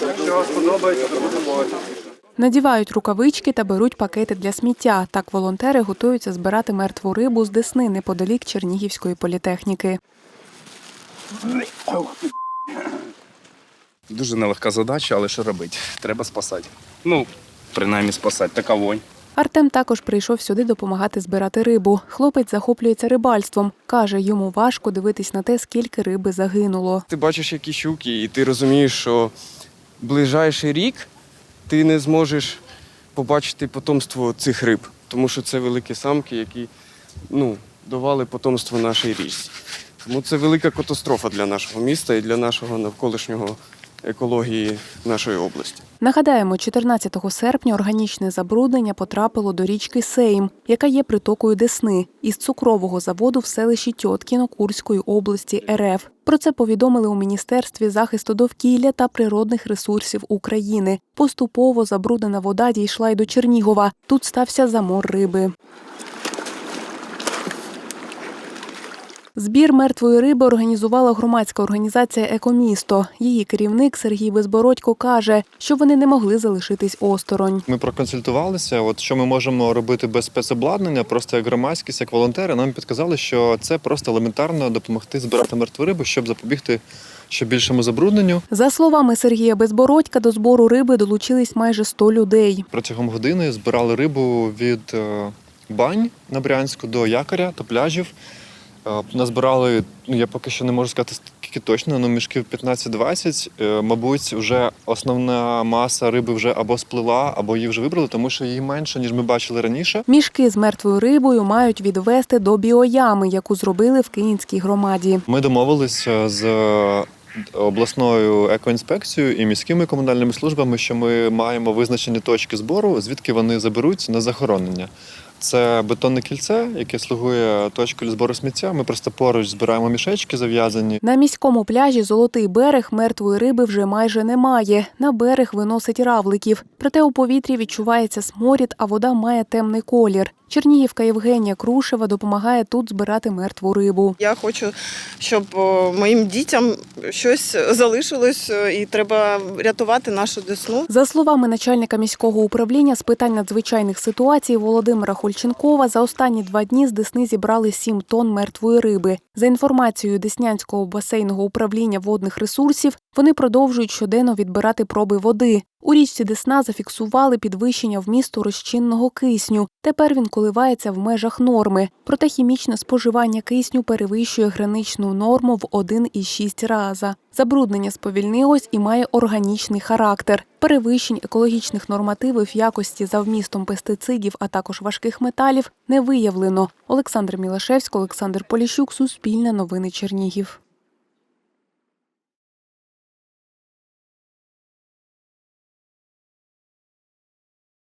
Якщо вам сподобається, то будемо. Надівають рукавички та беруть пакети для сміття. Так волонтери готуються збирати мертву рибу з Десни неподалік Чернігівської політехніки. Дуже нелегка задача, але що робити? Треба спасати. Ну, принаймні спасати. Така вонь. Артем також прийшов сюди допомагати збирати рибу. Хлопець захоплюється рибальством. Каже, йому важко дивитись на те, скільки риби загинуло. Ти бачиш які щуки, і ти розумієш, що ближайший рік ти не зможеш побачити потомство цих риб, тому що це великі самки, які ну, давали потомство нашій річці. Тому це велика катастрофа для нашого міста і для нашого навколишнього екології нашої області. Нагадаємо, 14 серпня органічне забруднення потрапило до річки Сейм, яка є притокою Десни, із цукрового заводу в селищі Тьоткіно Курської області РФ. Про це повідомили у Міністерстві захисту довкілля та природних ресурсів України. Поступово забруднена вода дійшла й до Чернігова. Тут стався замор риби. Збір мертвої риби організувала громадська організація Екомісто. Її керівник Сергій Безбородько каже, що вони не могли залишитись осторонь. Ми проконсультувалися. От що ми можемо робити без спецобладнання, просто як громадськість, як волонтери. Нам підказали, що це просто елементарно допомогти збирати мертву рибу, щоб запобігти ще більшому забрудненню. За словами Сергія Безбородька, до збору риби долучились майже 100 людей. Протягом години збирали рибу від е, бань на Брянську до якоря та пляжів. Е, Назбирали, ну я поки що не можу сказати скільки точно, але мішків 15-20. Е, Мабуть, вже основна маса риби вже або сплила, або її вже вибрали, тому що її менше, ніж ми бачили раніше. Мішки з мертвою рибою мають відвести до біоями, яку зробили в Київській громаді. Ми домовилися з е, обласною екоінспекцією і міськими комунальними службами, що ми маємо визначені точки збору, звідки вони заберуть на захоронення. Це бетонне кільце, яке слугує точкою збору сміття. Ми просто поруч збираємо мішечки зав'язані. На міському пляжі Золотий берег мертвої риби вже майже немає. На берег виносить равликів. Проте у повітрі відчувається сморід, а вода має темний колір. Чернігівка Євгенія Крушева допомагає тут збирати мертву рибу. Я хочу, щоб моїм дітям щось залишилось, е, і треба рятувати нашу десну. За словами начальника міського управління з питань надзвичайних ситуацій Володимира Хольченкова, за останні два дні з Десни зібрали 7 тонн мертвої риби. За інформацією Деснянського басейного управління водних ресурсів, вони продовжують щоденно відбирати проби води. У річці Десна зафіксували підвищення вмісту розчинного кисню. Тепер він коливається в межах норми. Проте хімічне споживання кисню перевищує граничну норму в 1,6 раза. Забруднення сповільнилось і має органічний характер. Перевищень екологічних нормативів якості за вмістом пестицидів, а також важких металів не виявлено. Олександр Мілашевський, Олександр Поліщук, Суспільне новини Чернігів.